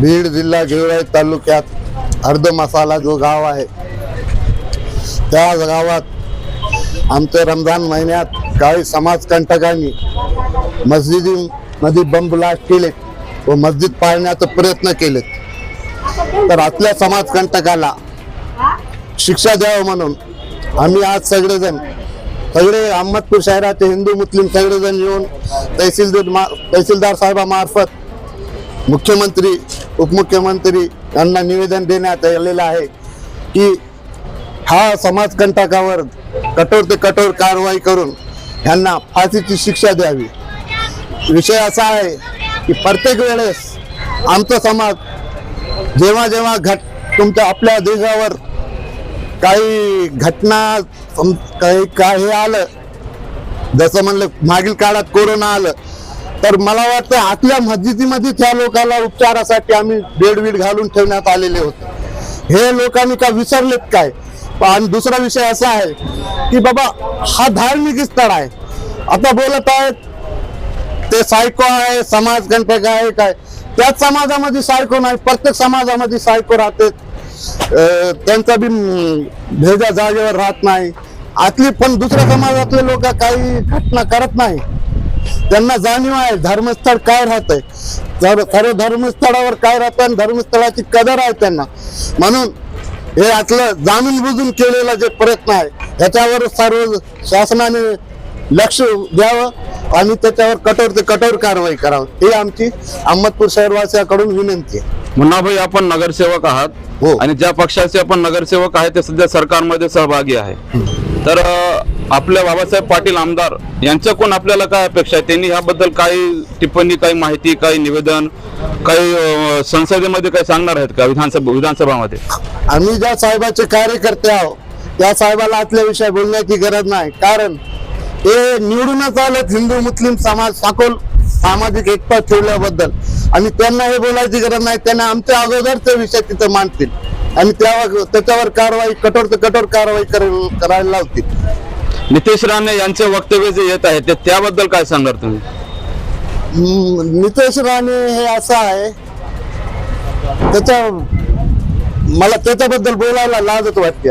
बीड जिल्हा गेवराई तालुक्यात अर्ध मसाला जो गाव आहे त्या गावात आमच्या रमजान महिन्यात काही समाजकंटकांनी मस्जिदीमध्ये बम ब्लास्ट केले व मस्जिद पाळण्याचा प्रयत्न केले तर आपल्या समाजकंटकाला शिक्षा द्यावं म्हणून आम्ही आज सगळेजण सगळे अहमदपूर शहराचे हिंदू मुस्लिम सगळेजण येऊन तहसीलदार मा तहसीलदार साहेबामार्फत मुख्यमंत्री उपमुख्यमंत्री यांना निवेदन देण्यात आलेलं आहे की हा समाजकंटकावर कठोर ते कठोर कारवाई करून यांना फाशीची शिक्षा द्यावी. विषय असा आहे की प्रत्येक वेळेस आमचा समाज जेव्हा जेव्हा घट तुमच्या आपल्या देशावर काही घटना काही काही आलं जसं म्हणलं मागील काळात कोरोना आलं तर मला वाटतं आतल्या मस्जिदीमध्ये त्या लोकांना उपचारासाठी आम्ही बेडवीड घालून ठेवण्यात आलेले होते. हे लोकांनी का विसरलेत काय? आणि दुसरा विषय असा आहे की बाबा हा धार्मिक स्थळ आहे. आता बोलत आहेत ते सायको आहे समाज समाजकंटक आहे काय? त्याच समाजामध्ये सायको नाही प्रत्येक समाजामध्ये सायको राहते त्यांचा बी भेजा जागेवर राहत नाही. आतली पण दुसऱ्या समाजातले लोक काही घटना करत नाही. त्यांना जाणीव आहे धर्मस्थळ काय राहतंय? जर सर्व धर्मस्थळावर काय राहतं आणि धर्मस्थळाची कदर आहे त्यांना. म्हणून हे आतलं जाणून बुजून केलेला जे प्रयत्न आहे ह्याच्यावर सर्व शासनाने लक्ष द्यावं आणि त्याच्यावर कठोर ते कठोर कारवाई करावं. ही आमची अहमदपूर शहरवासियाकडून विनंती आहे. मुन्नाभाई आपण नगरसेवक आहात हो. आणि ज्या पक्षाचे आपण नगरसेवक आहे ते सध्या सरकारमध्ये सहभागी आहे. तर आपल्या बाबासाहेब पाटील आमदार यांच्याकडून आपल्याला काय अपेक्षा आहे? त्यांनी ह्याबद्दल काही टिप्पणी काही माहिती काही निवेदन काही संसदेमध्ये काही सांगणार आहेत का? विधानसभा विधानसभामध्ये? आम्ही ज्या साहेबाचे कार्यकर्ते आहोत त्या साहेबाला आतल्या विषय बोलण्याची गरज नाही. कारण ते निवडूनच आलेत हिंदू मुस्लिम समाज साखोल सामाजिक एकता ठेवल्याबद्दल. आणि त्यांना हे बोलायची गरज नाही. त्यांना आमच्या अगोदरचे विषय तिथं मांडतील. आणि त्या त्याच्यावर कारवाई कठोर ते कठोर कारवाई करायला लावतील. नितेश राणे यांचे वक्तव्य जे येत आहे ते त्याबद्दल काय सांगणार तुम्ही? नितेश राणे हे असं आहे. त्याच्या मला त्याच्याबद्दल बोलायला लाजत वाटते.